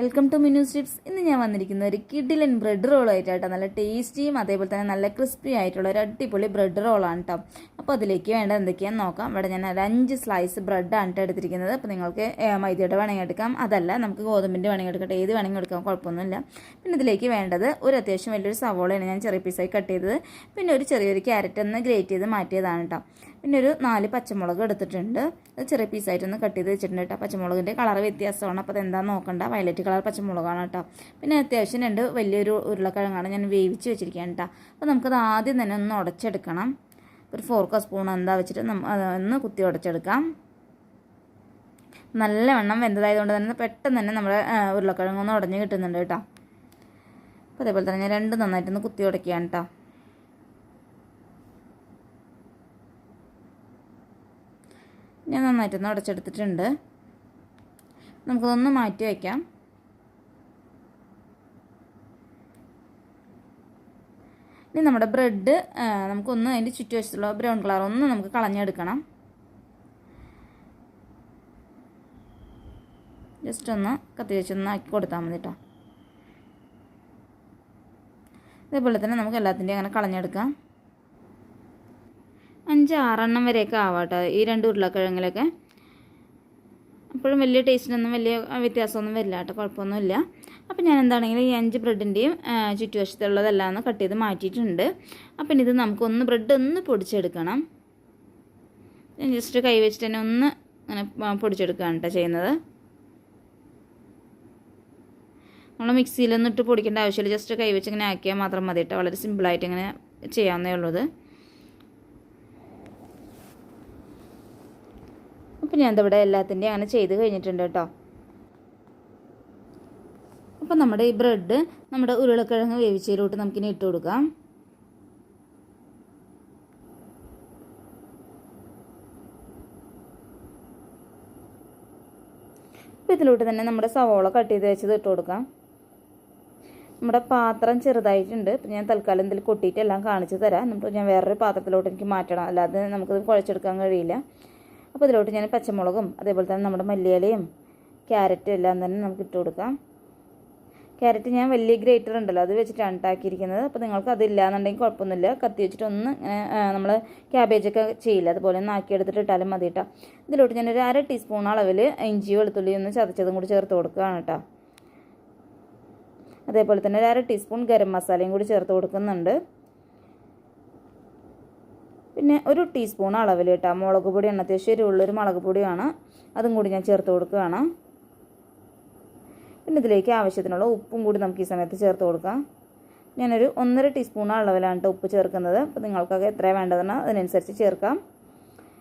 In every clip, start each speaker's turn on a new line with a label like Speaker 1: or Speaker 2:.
Speaker 1: Welcome to Minu സ്റ്റിപ്സ് ഇന്ന് ഞാൻ വന്നിരിക്കുന്നത് ഒരു കിഡിലൻ ബ്രെഡ് റോളായിട്ടാട്ടോ നല്ല ടേസ്റ്റിയും അതേപോലെ തന്നെ നല്ല ക്രിസ്പി ആയിട്ടുള്ള ഒരു അടിപൊളി ബ്രെഡ് റോളാണ് കേട്ടോ അപ്പോൾ അതിലേക്ക് വേണ്ട എന്തൊക്കെയാണെന്ന് നോക്കാം. ഇവിടെ ഞാൻ ഒരു അഞ്ച് സ്ലൈസ് ബ്രെഡാണ് കേട്ടോ എടുത്തിരിക്കുന്നത്. അപ്പോൾ നിങ്ങൾക്ക് മൈദയുടെ വേണമെങ്കിൽ എടുക്കാം. അതല്ല നമുക്ക് ഗോതമ്പിന്റെ വേണമെങ്കിൽ എടുക്കട്ടെ ഏത് വേണമെങ്കിൽ എടുക്കാം. കുഴപ്പമൊന്നുമില്ല. പിന്നെ ഇതിലേക്ക് വേണ്ടത് ഒരു അത്യാവശ്യം വലിയൊരു സവോളയാണ് ഞാൻ ചെറിയ പീസായി കട്ട് ചെയ്തത്. പിന്നെ ഒരു ചെറിയൊരു ക്യാരറ്റ് ഒന്ന് ഗ്രേറ്റ് ചെയ്ത് മാറ്റിയതാണ് കേട്ടോ പിന്നെ ഒരു നാല് പച്ചമുളക് എടുത്തിട്ടുണ്ട്. അത് ചെറിയ പീസായിട്ടൊന്ന് കട്ട് ചെയ്ത് വെച്ചിട്ടുണ്ട് കേട്ടോ പച്ചമുളകിന്റെ കളർ വ്യത്യാസമാണ്. അപ്പോൾ അതെന്താണെന്ന് നോക്കണ്ട. വയലറ്റ് കളർ പച്ചമുളകാണ് കേട്ടോ പിന്നെ അത്യാവശ്യം രണ്ട് വലിയൊരു ഉരുളക്കിഴങ്ങാണ് ഞാൻ വേവിച്ച് വെച്ചിരിക്കുകയാണ് കേട്ടോ അപ്പോൾ നമുക്കത് ആദ്യം തന്നെ ഒന്ന് ഉടച്ചെടുക്കണം ഒരു ഫോർക്കോ സ്പൂൺ എന്താ വെച്ചിട്ട് ഒന്ന് കുത്തി ഉടച്ചെടുക്കാം നല്ലവണ്ണം വെന്തതായതുകൊണ്ട് തന്നെ പെട്ടെന്ന് തന്നെ നമ്മുടെ ഉരുളക്കിഴങ്ങൊന്ന് ഉടഞ്ഞ് കിട്ടുന്നുണ്ട് കേട്ടോ അപ്പോൾ അതേപോലെ തന്നെ ഞാൻ രണ്ട് നന്നായിട്ടൊന്ന് കുത്തി ഉടക്കുകയാണ് കേട്ടോ ഞാൻ നന്നായിട്ടൊന്ന് ഉടച്ചെടുത്തിട്ടുണ്ട് നമുക്കതൊന്ന് മാറ്റി വയ്ക്കാം ഇനി നമ്മുടെ ബ്രെഡ് നമുക്കൊന്ന് അതിന്റെ ചുറ്റുവശത്തുള്ള ബ്രൗൺ കളർ ഒന്ന് നമുക്ക് കളഞ്ഞെടുക്കണം. ജസ്റ്റ് ഒന്ന് കത്തി വെച്ചൊന്ന് ആക്കി കൊടുത്താൽ മതി കേട്ടോ ഇതേപോലെ തന്നെ നമുക്ക് എല്ലാത്തിന്റെയും അങ്ങനെ കളഞ്ഞെടുക്കാം. അഞ്ച് ആറെണ്ണം വരെയൊക്കെ ആവാട്ടോ. ഈ രണ്ട് ഉരുളക്കിഴങ്ങിലൊക്കെ. അപ്പോഴും വലിയ ടേസ്റ്റിനൊന്നും വലിയ വ്യത്യാസമൊന്നും വരില്ല കേട്ടോ. കുഴപ്പമൊന്നുമില്ല. അപ്പോൾ ഞാൻ എന്താണെങ്കിലും ഈ അഞ്ച് ബ്രെഡിന്റെയും ചുറ്റുവശത്തുള്ളതെല്ലാം ഒന്ന് കട്ട് ചെയ്ത് മാറ്റിയിട്ടുണ്ട്. അപ്പം ഇനി ഇത് നമുക്കൊന്ന് ബ്രെഡ് ഒന്ന് പൊടിച്ചെടുക്കണം. ജസ്റ്റ് കൈ വെച്ചിട്ട് തന്നെ ഒന്ന് അങ്ങനെ പൊടിച്ചെടുക്കുകയാണ് കേട്ടോ ചെയ്യുന്നത്. നമ്മൾ മിക്സിയിലൊന്നും ഇട്ട് പൊടിക്കേണ്ട ആവശ്യമില്ല. ജസ്റ്റ് കൈ വെച്ച് ഇങ്ങനെ ആക്കിയാൽ മാത്രം മതി കേട്ടോ. വളരെ സിമ്പിളായിട്ട് ഇങ്ങനെ ചെയ്യാവുന്നേ ഉള്ളത് അപ്പം ഞാൻ ഇവിടെ എല്ലാത്തിന്റെയും അങ്ങനെ ചെയ്ത് കഴിഞ്ഞിട്ടുണ്ട് കേട്ടോ. അപ്പം നമ്മുടെ ഈ ബ്രെഡ് നമ്മുടെ ഉരുളക്കിഴങ്ങ് വേവിച്ചതിലോട്ട് നമുക്കിനി ഇട്ട് കൊടുക്കാം. അപ്പോൾ ഇതിലോട്ട് തന്നെ നമ്മുടെ സവോള കട്ട് ചെയ്ത് വെച്ചത് ഇട്ട് കൊടുക്കാം. നമ്മുടെ പാത്രം ചെറുതായിട്ടുണ്ട്. ഇപ്പം ഞാൻ തൽക്കാലം ഇതിൽ കൊട്ടിയിട്ട് എല്ലാം കാണിച്ചു തരാം. എന്നിട്ട് ഞാൻ വേറൊരു പാത്രത്തിലോട്ട് എനിക്ക് മാറ്റണം. അല്ലാതെ നമുക്കിത് കുഴച്ചെടുക്കാൻ കഴിയില്ല. അപ്പോൾ ഇതിലോട്ട് ഞാൻ പച്ചമുളകും അതേപോലെ തന്നെ നമ്മുടെ മല്ലിയിലയും ക്യാരറ്റും എല്ലാം തന്നെ നമുക്ക് ഇട്ട് കൊടുക്കാം. ക്യാരറ്റ് ഞാൻ വലിയ ഗ്രേറ്റർ ഉണ്ടല്ലോ അത് വെച്ചിട്ടാണ് ഉണ്ടാക്കിയിരിക്കുന്നത് അപ്പോൾ നിങ്ങൾക്ക് അതില്ലാന്നുണ്ടെങ്കിൽ കുഴപ്പമൊന്നുമില്ല. കത്തി വെച്ചിട്ട് ഒന്ന് നമ്മൾ ക്യാബേജൊക്കെ ചെയ്യില്ല. അതുപോലെ ഒന്ന് ആക്കിയെടുത്തിട്ട് ഇട്ടാലും മതി കേട്ടോ. ഇതിലോട്ട് ഞാനൊരു അര ടീസ്പൂൺ അളവിൽ ഇഞ്ചി വെളുത്തുള്ളി ഒന്ന് ചതച്ചതും കൂടി ചേർത്ത് കൊടുക്കുകയാണ് കേട്ടോ. അതേപോലെ തന്നെ ഒരു അര ടീസ്പൂൺ ഗരം മസാലയും കൂടി ചേർത്ത് കൊടുക്കുന്നുണ്ട്. പിന്നെ ഒരു ടീസ്പൂൺ അളവിൽ കേട്ടോ. മുളക് എണ്ണ അത്യാവശ്യം എരിവുള്ളൊരു മുളക് പൊടിയാണ്. അതും കൂടി ഞാൻ ചേർത്ത് കൊടുക്കുകയാണ്. പിന്നെ ഇതിലേക്ക് ആവശ്യത്തിനുള്ള ഉപ്പും കൂടി നമുക്ക് ഈ സമയത്ത് ചേർത്ത് കൊടുക്കാം. ഞാനൊരു ഒന്നര ടീസ്പൂൺ അളവിലാണ് ഉപ്പ് ചേർക്കുന്നത്. അപ്പോൾ നിങ്ങൾക്കൊക്കെ എത്ര വേണ്ടതെന്ന് അതിനനുസരിച്ച് ചേർക്കാം.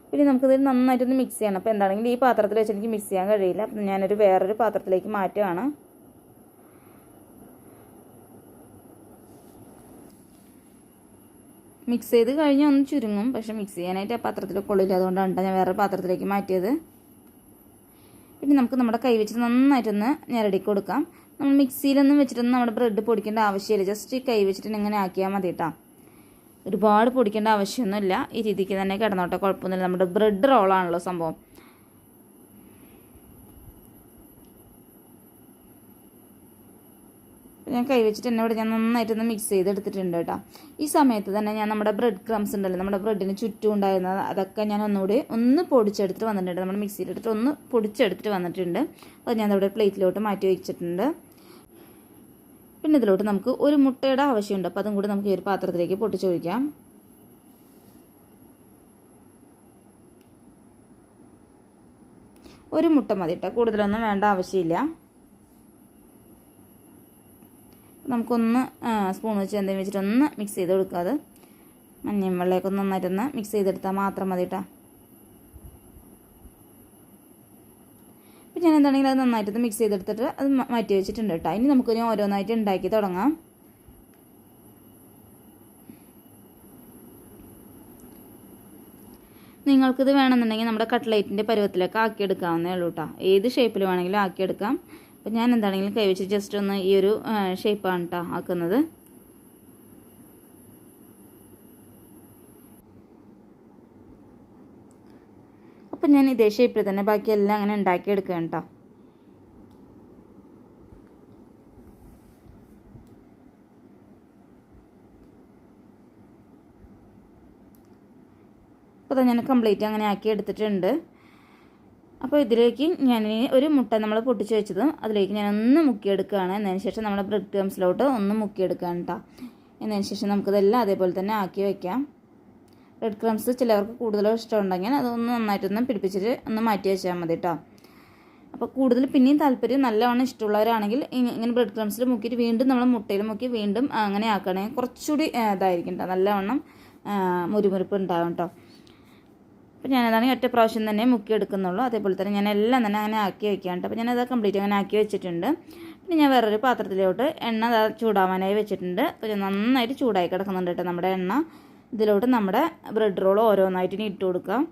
Speaker 1: പിന്നെ നമുക്കിത് നന്നായിട്ടൊന്ന് മിക്സ് ചെയ്യണം. അപ്പോൾ എന്താണെങ്കിലും ഈ പാത്രത്തിൽ വെച്ച് എനിക്ക് മിക്സ് ചെയ്യാൻ കഴിയില്ല. അപ്പം ഞാനൊരു വേറൊരു പാത്രത്തിലേക്ക് മാറ്റുകയാണ്. മിക്സ് ചെയ്ത് കഴിഞ്ഞാൽ ഒന്ന് ചുരുങ്ങും. പക്ഷെ മിക്സ് ചെയ്യാനായിട്ട് ആ പാത്രത്തിൽ കൊള്ളില്ല അതുകൊണ്ടാണ് ഞാൻ വേറെ പാത്രത്തിലേക്ക് മാറ്റിയത്. പിന്നെ നമുക്ക് നമ്മുടെ കൈ വെച്ചിട്ട് നന്നായിട്ടൊന്ന് ഞെരടി കൊടുക്കാം. നമ്മൾ മിക്സിയിലൊന്നും വെച്ചിട്ടൊന്നും നമ്മുടെ ബ്രെഡ് പൊടിക്കേണ്ട ആവശ്യമില്ല. ജസ്റ്റ് കൈ വെച്ചിട്ട് ഇങ്ങനെ ആക്കിയാൽ മതി കേട്ടോ ഒരുപാട് പൊടിക്കേണ്ട ആവശ്യമൊന്നുമില്ല. ഈ രീതിക്ക് തന്നെ കിടന്നോട്ടെ. കുഴപ്പമൊന്നുമില്ല. നമ്മുടെ ബ്രെഡ് റോളാണല്ലോ സംഭവം. ഞാൻ കൈ വെച്ചിട്ട് തന്നെ ഇവിടെ ഞാൻ നന്നായിട്ടൊന്ന് മിക്സ് ചെയ്തെടുത്തിട്ടുണ്ട് കേട്ടോ. ഈ സമയത്ത് തന്നെ ഞാൻ നമ്മുടെ ബ്രെഡ് ക്രംസ് ഉണ്ടല്ലോ നമ്മുടെ ബ്രെഡിന് ചുറ്റും ഉണ്ടായിരുന്നത് അതൊക്കെ ഞാൻ ഒന്നുകൂടി ഒന്ന് പൊടിച്ചെടുത്തിട്ട് വന്നിട്ടുണ്ട്. നമ്മുടെ മിക്സിയിലെടുത്തിട്ട് ഒന്ന് പൊടിച്ചെടുത്തിട്ട് വന്നിട്ടുണ്ട്. അത് ഞാൻ ഇവിടെ പ്ലേറ്റിലോട്ട് മാറ്റി വെച്ചിട്ടുണ്ട്. പിന്നെ ഇതിലോട്ട് നമുക്ക് ഒരു മുട്ടയുടെ ആവശ്യമുണ്ട്. അപ്പോൾ അതും കൂടി നമുക്ക് ഈ ഒരു പാത്രത്തിലേക്ക് പൊട്ടിച്ചൊഴിക്കാം. ഒരു മുട്ട മതി കേട്ടോ. കൂടുതലൊന്നും വേണ്ട ആവശ്യമില്ല. നമുക്കൊന്ന് സ്പൂൺ വെച്ച് എന്തെങ്കിലും വെച്ചിട്ട് ഒന്ന് മിക്സ് ചെയ്ത് കൊടുക്കുക അത്. മഞ്ഞയും വെള്ളയൊക്കെ നന്നായിട്ടൊന്ന് മിക്സ് ചെയ്തെടുത്താൽ മാത്രം മതി കേട്ടോ ഞാൻ എന്താണെങ്കിലും അത് നന്നായിട്ടൊന്ന് മിക്സ് ചെയ്തെടുത്തിട്ട് അത് മാറ്റി വെച്ചിട്ടുണ്ട് കേട്ടോ. ഇനി നമുക്കിനി ഓരോന്നായിട്ട് ഉണ്ടാക്കി തുടങ്ങാം. നിങ്ങൾക്കിത് വേണമെന്നുണ്ടെങ്കിൽ നമ്മുടെ കട്ട്ലേറ്റിന്റെ പരുവത്തിലൊക്കെ ആക്കിയെടുക്കാവുന്നേ ഉള്ളൂ കേട്ടോ. ഏത് ഷേപ്പിൽ വേണമെങ്കിലും ആക്കിയെടുക്കാം. അപ്പം ഞാൻ എന്താണെങ്കിലും കൈവച്ച് ജസ്റ്റ് ഒന്ന് ഈ ഒരു ഷേപ്പാണ് കേട്ടോ ആക്കുന്നത്. അപ്പം ഞാൻ ഇതേ ഷേപ്പിൽ തന്നെ ബാക്കിയെല്ലാം അങ്ങനെ ഉണ്ടാക്കിയെടുക്കുകയാണ് കേട്ടോ അപ്പോൾ ഞാൻ കംപ്ലീറ്റ് അങ്ങനെ ആക്കി എടുത്തിട്ടുണ്ട്. അപ്പോൾ ഇതിലേക്ക് ഞാൻ ഒരു മുട്ട നമ്മൾ പൊട്ടിച്ച് വെച്ചത് അതിലേക്ക് ഞാൻ ഒന്ന് മുക്കിയെടുക്കുകയാണ്. എന്നതിന് ശേഷം നമ്മുടെ ബ്രെഡ് ക്രംസിലോട്ട് ഒന്ന് മുക്കിയെടുക്കുകയാണ് കേട്ടോ എന്നതിന് ശേഷം നമുക്കിതെല്ലാം അതേപോലെ തന്നെ ആക്കി വയ്ക്കാം ബ്രെഡ് ക്രംസ് ചിലവർക്ക് കൂടുതലും ഇഷ്ടമുണ്ടെങ്കിൽ അതൊന്ന് നന്നായിട്ടൊന്ന് പിടിപ്പിച്ചിട്ട് ഒന്ന് മാറ്റി വെച്ചാൽ മതി കേട്ടോ അപ്പോൾ കൂടുതൽ പിന്നെയും താല്പര്യം നല്ലവണ്ണം ഇഷ്ടമുള്ളവരാണെങ്കിൽ ഇങ്ങനെ ബ്രെഡ് ക്രംസിൽ മുക്കിയിട്ട് വീണ്ടും നമ്മൾ മുട്ടയിൽ മുക്കി വീണ്ടും അങ്ങനെ ആക്കുകയാണെങ്കിൽ കുറച്ചുകൂടി ഇതായിരിക്കും കേട്ടോ നല്ലവണ്ണം മുരുമുരുപ്പ് ഉണ്ടാകും കേട്ടോ അപ്പോൾ ഞാനതാണെങ്കിൽ ഒറ്റ പ്രാവശ്യം തന്നെ മുക്കി എടുക്കുന്നുള്ളൂ അതേപോലെ തന്നെ ഞാൻ എല്ലാം തന്നെ അങ്ങനെ ആക്കി വെക്കാണ്ട് അപ്പോൾ ഞാനത് കംപ്ലീറ്റ് അങ്ങനെ ആക്കി വെച്ചിട്ടുണ്ട്. പിന്നെ ഞാൻ വേറൊരു പാത്രത്തിലോട്ട് എണ്ണ ചൂടാവാനായി വെച്ചിട്ടുണ്ട്. അപ്പോൾ നന്നായിട്ട് ചൂടായി കിടക്കുന്നുണ്ട് കേട്ടോ നമ്മുടെ എണ്ണ. ഇതിലോട്ട് നമ്മുടെ ബ്രെഡ് റോൾ ഓരോന്നായിട്ട് ഇനി ഇട്ട് കൊടുക്കാം.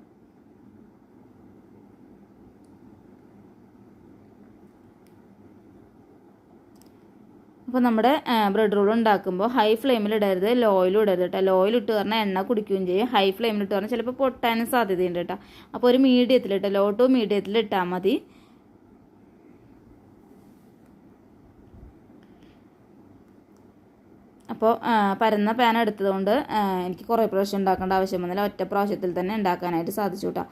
Speaker 1: അപ്പോൾ നമ്മുടെ ബ്രെഡ് റോൾ ഉണ്ടാക്കുമ്പോൾ ഹൈ ഫ്ലെയിമിൽ ഇടരുത് ലോയിലും ഇടരുത് കേട്ടോ ലോയിൽ ഇട്ട് പറഞ്ഞാൽ എണ്ണ കുടിക്കുകയും ചെയ്യും. ഹൈ ഫ്ലെയിമിൽ ഇട്ട് പറഞ്ഞാൽ ചിലപ്പോൾ പൊട്ടാനും സാധ്യതയുണ്ട് കേട്ടോ അപ്പോൾ ഒരു മീഡിയത്തിൽ ഇട്ടോ ലോ ടു മീഡിയത്തിൽ ഇട്ടാൽ മതി. അപ്പോൾ പരന്ന പാൻ എടുത്തതുകൊണ്ട് എനിക്ക് കുറേ പ്രാവശ്യം ഉണ്ടാക്കേണ്ട ആവശ്യം വന്നില്ല. ഒറ്റ പ്രാവശ്യത്തിൽ തന്നെ ഉണ്ടാക്കാനായിട്ട് സാധിച്ചു കേട്ടോ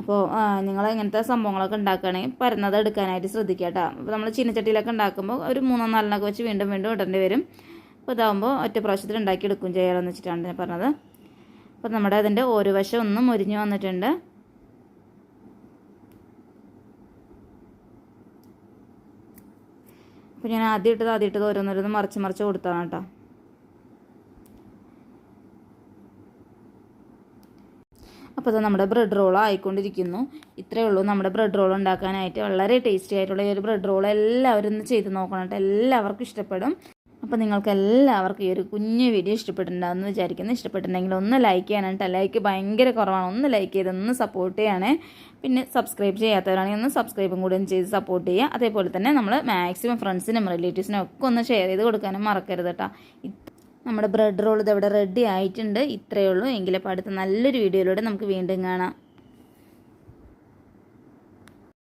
Speaker 1: അപ്പോൾ നിങ്ങൾ ഇങ്ങനത്തെ സംഭവങ്ങളൊക്കെ ഉണ്ടാക്കുകയാണെങ്കിൽ പരന്നത് എടുക്കാനായിട്ട് ശ്രദ്ധിക്കുക കേട്ടോ അപ്പോൾ നമ്മൾ ചീനച്ചട്ടിയിലൊക്കെ ഉണ്ടാക്കുമ്പോൾ ഒരു മൂന്നോ നാലെണ്ണൊക്കെ വെച്ച് വീണ്ടും വീണ്ടും ഇടേണ്ടി വരും. അപ്പോൾ ഇതാകുമ്പോൾ ഒറ്റ പ്രാവശ്യത്തിൽ ഉണ്ടാക്കി എടുക്കും ചെയ്യാമെന്ന് വെച്ചിട്ടാണ് ഞാൻ പറഞ്ഞത്. അപ്പോൾ നമ്മുടെ അതിന്റെ ഒരു വശം ഒന്നും മുരിഞ്ഞു വന്നിട്ടുണ്ട്. അപ്പോൾ ഞാൻ ആദ്യം ഇട്ടത് ആദ്യം ഇട്ടത് ഓരോന്നോരോന്ന് മറിച്ച് മറിച്ച് കൊടുത്താണ് കേട്ടോ. അപ്പോൾ അത് നമ്മുടെ ബ്രെഡ് റോൾ ആയിക്കൊണ്ടിരിക്കുന്നു. ഇത്രയേ ഉള്ളൂ നമ്മുടെ ബ്രെഡ് റോൾ ഉണ്ടാക്കാനായിട്ട്. വളരെ ടേസ്റ്റി ആയിട്ടുള്ള ഈ ഒരു ബ്രെഡ് റോൾ എല്ലാവരും ഒന്ന് ചെയ്ത് നോക്കണം കേട്ടോ. എല്ലാവർക്കും ഇഷ്ടപ്പെടും. അപ്പോൾ നിങ്ങൾക്ക് എല്ലാവർക്കും ഈ ഒരു കുഞ്ഞു വീഡിയോ ഇഷ്ടപ്പെട്ടിട്ടുണ്ടാകുമെന്ന് വിചാരിക്കുന്നു. ഇഷ്ടപ്പെട്ടിട്ടുണ്ടെങ്കിൽ ഒന്ന് ലൈക്ക് ചെയ്യാനാണ് കേട്ടോ. ലൈക്ക് ഭയങ്കര കുറവാണ്. ഒന്ന് ലൈക്ക് ചെയ്ത് ഒന്ന് സപ്പോർട്ട് ചെയ്യണേ. പിന്നെ സബ്സ്ക്രൈബ് ചെയ്യാത്തവരാണെങ്കിൽ ഒന്ന് സബ്സ്ക്രൈബും കൂടി ഒന്ന് ചെയ്ത് സപ്പോർട്ട് ചെയ്യുക. അതേപോലെ തന്നെ നമ്മൾ മാക്സിമം ഫ്രണ്ട്സിനും റിലേറ്റീവ്സിനും ഒക്കെ ഒന്ന് ഷെയർ ചെയ്ത് കൊടുക്കാനും മറക്കരുത് കേട്ടോ. നമ്മുടെ ബ്രെഡ് റോൾ ഇതവിടെ റെഡി ആയിട്ടുണ്ട് ഇത്രയേ ഉള്ളൂ. എങ്കിലപ്പോൾ അടുത്ത നല്ലൊരു വീഡിയോയിലൂടെ നമുക്ക് വീണ്ടും കാണാം.